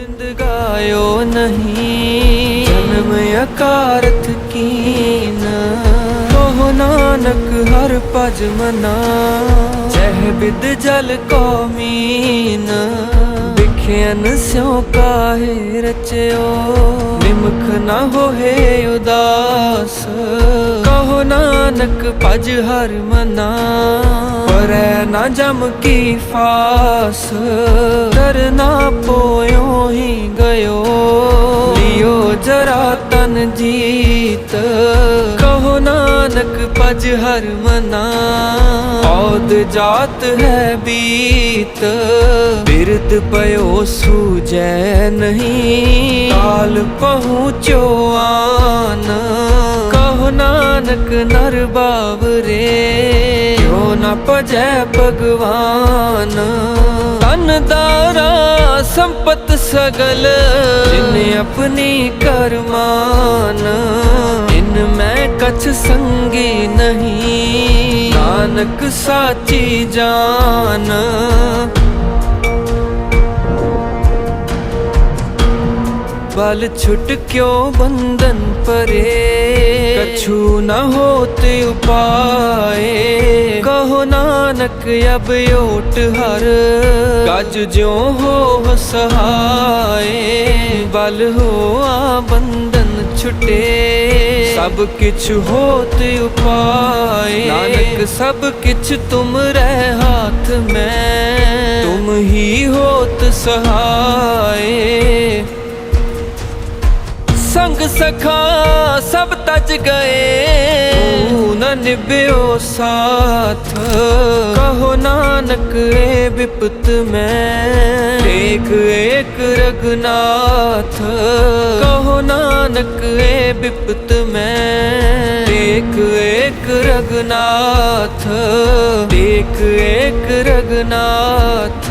ਬਿੰਦ ਗਾਇਓ ਨਹੀਂ। ਜਨਮ ਅਕਾਰਤ ਕੀਨ। ਕਹੋ ਨਾਨਕ ਹਰ ਭਜ ਮਨਾ। ਜਹ ਬਿਦ ਜਲ ਕੋ ਮੀਨ। ਵਿਖਿਆਨ ਸਿਉ ਕਾਹੇ ਰਚਿਓ। ਨਿਮਖ ਨਾ ਹੋਏ ਉਦਾਸ। ਕਹੋ ਨਾਨਕ ਭਜ ਹਰ ਮਨਾ। ਪਰੈ ਨਾ ਜਮ ਕੀ ਫਾਸ। ਕਰਨਾ ਪੋਇਓ ਹੀ ਗਇਓ। ਲਿਓ ਜਰਾ ਤਨ ਜੀਤ। ਕਹੋ ਨਾਨਕ ਪਜ ਹਰ ਮਨਾ। ਔਦ ਜਾਤ ਹੈ ਬੀਤ। ਬਿਰਦ ਪਇਓ ਸੂਜੈ ਨਹੀਂ। ਕਾਲ ਪਹੁੰਚੋ ਆਨ ਕਹੋ ਨਾਨਕ ਨਰ ਬਾਵਰੇ। ਨ ਭਜੈ ਭਗਵਾਨ। ਤਨ ਦਾਰਾ ਸੰਪਤ ਸਗਲ, ਜਿਨ ਆਪਣੀ ਕਰਮਾਨ। ਇਨ ਮੈਂ ਕਛ ਸੰਗੀ ਨਹੀਂ, ਨਾਨਕ ਸਾਚੀ ਜਾਨ। ਬਲ ਛੁਟ ਕਿਉ ਬੰਧਨ ਪਰੇ? ਕਛੂ ਨ ਹੋਤ ਉਪਾਏ। ਕਹੋ ਨਾਨਕ, ਅਬ ਓਟ ਹਰ। ਗਜ ਜਿਉ ਹੋ ਸਹਾਏ ਬਲ ਹੋਆ ਬੰਧਨ ਛੁਟੇ। ਸਭ ਕਿਛ ਹੋਤ ਉਪਾਏ। ਨਾਨਕ, ਸਭ ਕਿਛ ਤੁਮ ਰਹਿ ਹਾਥ ਮੈਂ। ਤੁਮ ਹੀ ਹੋਤ ਸਹਾਏ। ਸੰਗ ਸਖਾ ਸਭ ਤਜ ਗਏ। ਤੂੰ ਨ ਨਿਭਿਓ ਸਾਥ। ਕਹੋ ਨਾਨਕ ਏ ਵਿਪਤ ਮੈਂ। ਏਕ ਏਕ ਰਗਨਾਥ ਕਹੋ ਨਾਨਕ ਏ ਵਿਪਤ ਮੈਂ। ਏਕ ਏਕ ਰਗਨਾਥ ਏਕ ਏਕ ਰਗਨਾਥ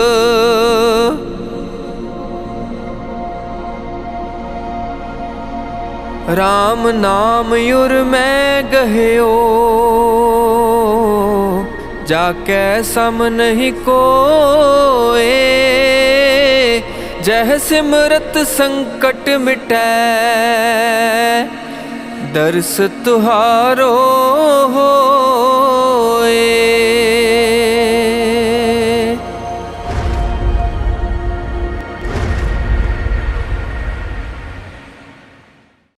RAM ਨਾਮ ਯੁਰ ਮੈਂ ਗਹਿਓ। ਜਾ ਕੈ ਸਮ ਨਹੀਂ ਕੋਏ, ਜਹ ਸਿਮਰਤ ਸੰਕਟ ਮਿਟੈ। ਦਰਸ ਤੁਹਾਰੋ ਹੋ